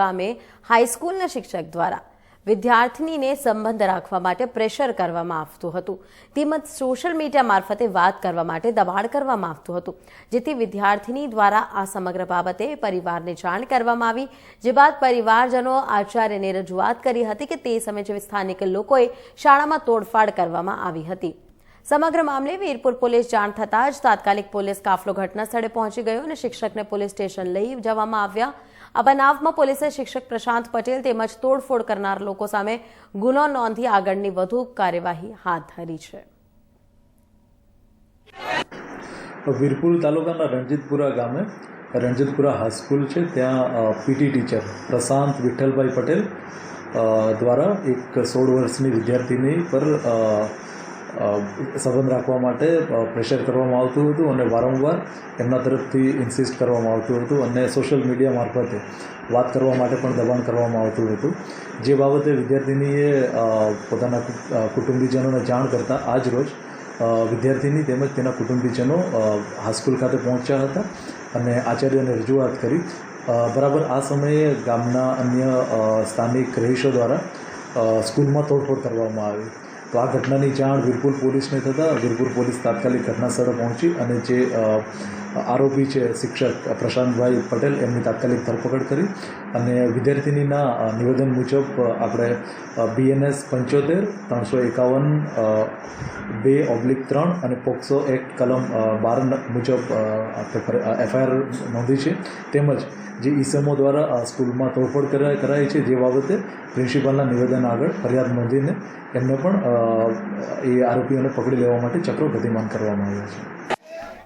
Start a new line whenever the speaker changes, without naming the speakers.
ગામે હાઈસ્કૂલના શિક્ષક દ્વારા વિદ્યાર્થીનીને સંબંધ રાખવા માટે પ્રેશર કરવામાં આવતું હતું. તેમજ સોશિયલ મીડિયા મારફતે વાત કરવા માટે દબાણ કરવામાં આવતું હતું, જેથી વિદ્યાર્થીની દ્વારા આ સમગ્ર બાબતે પરિવારને જાણ કરવામાં આવી, જે બાદ પરિવારજનો આચાર્યને રજૂઆત કરી હતી કે તે સમયે જે સ્થાનિક લોકોએ શાળામાં તોડફાડ કરવામાં આવી હતી. સમગ્ર મામલે વીરપુર પોલીસ જાણ થતાં જ તાત્કાલિક પોલીસ કાફલો ઘટના સ્થળે પહોંચી ગયો અને શિક્ષકને પોલીસ સ્ટેશન લઈ જવામાં આવ્યા. આ બનાવમાં પોલીસે શિક્ષક પ્રશાંત પટેલ તેમજ તોડફોડ કરનાર લોકો સામે ગુનો નોંધી આગળની વધુ કાર્યવાહી હાથ ધરી છે.
વીરપુર તાલુકાના રણજીતપુરા ગામે, રણજીતપુરા હાઈસ્કૂલ છે, ત્યાં પીટી ટીચર પ્રશાંત વિઠ્ઠલભાઈ પટેલ દ્વારા એક સોળ વર્ષની વિદ્યાર્થીની પર સંબંધ રાખવા માટે પ્રેશર કરવામાં આવતું હતું અને વારંવાર એમના તરફથી ઇન્સિસ્ટ કરવામાં આવતું હતું અને સોશિયલ મીડિયા મારફતે વાત કરવા માટે પણ દબાણ કરવામાં આવતું હતું. જે બાબતે વિદ્યાર્થીનીએ પોતાના કુટુંબીજનોને જાણ કરતાં આજ રોજ વિદ્યાર્થીની તેમજ તેના કુટુંબીજનો હાઈસ્કૂલ ખાતે પહોંચ્યા હતા અને આચાર્યને રજૂઆત કરી. બરાબર આ સમયે ગામના અન્ય સ્થાનિક રહીશો દ્વારા સ્કૂલમાં તોડફોડ કરવામાં આવી. તો આ ઘટનાની જાણ વીરપુર પોલીસને થતાં વીરપુર પોલીસ તાત્કાલિક ઘટના સ્થળે પહોંચી અને જે આરોપી છે શિક્ષક પ્રશાંતભાઈ પટેલ. એમની તાત્કાલિક ધરપકડ કરી અને વિદ્યાર્થિનીના નિવેદન મુજબ આપણે બીએનએસ પંચોતેર, ત્રણસો એકાવન બે ઓબ્લિક ત્રણ અને પોક્સો એક્ટ કલમ બાર મુજબ એફઆઈઆર નોંધી છે. તેમજ જે ઈસમો દ્વારા સ્કૂલમાં તોડફોડ કરાઈ છે જે બાબતે પ્રિન્સિપાલના નિવેદન આગળ ફરિયાદ નોંધીને એમને પણ એ આરોપીઓને પકડી લેવા માટે ચક્રો ગતિમાન કરવામાં આવ્યા છે.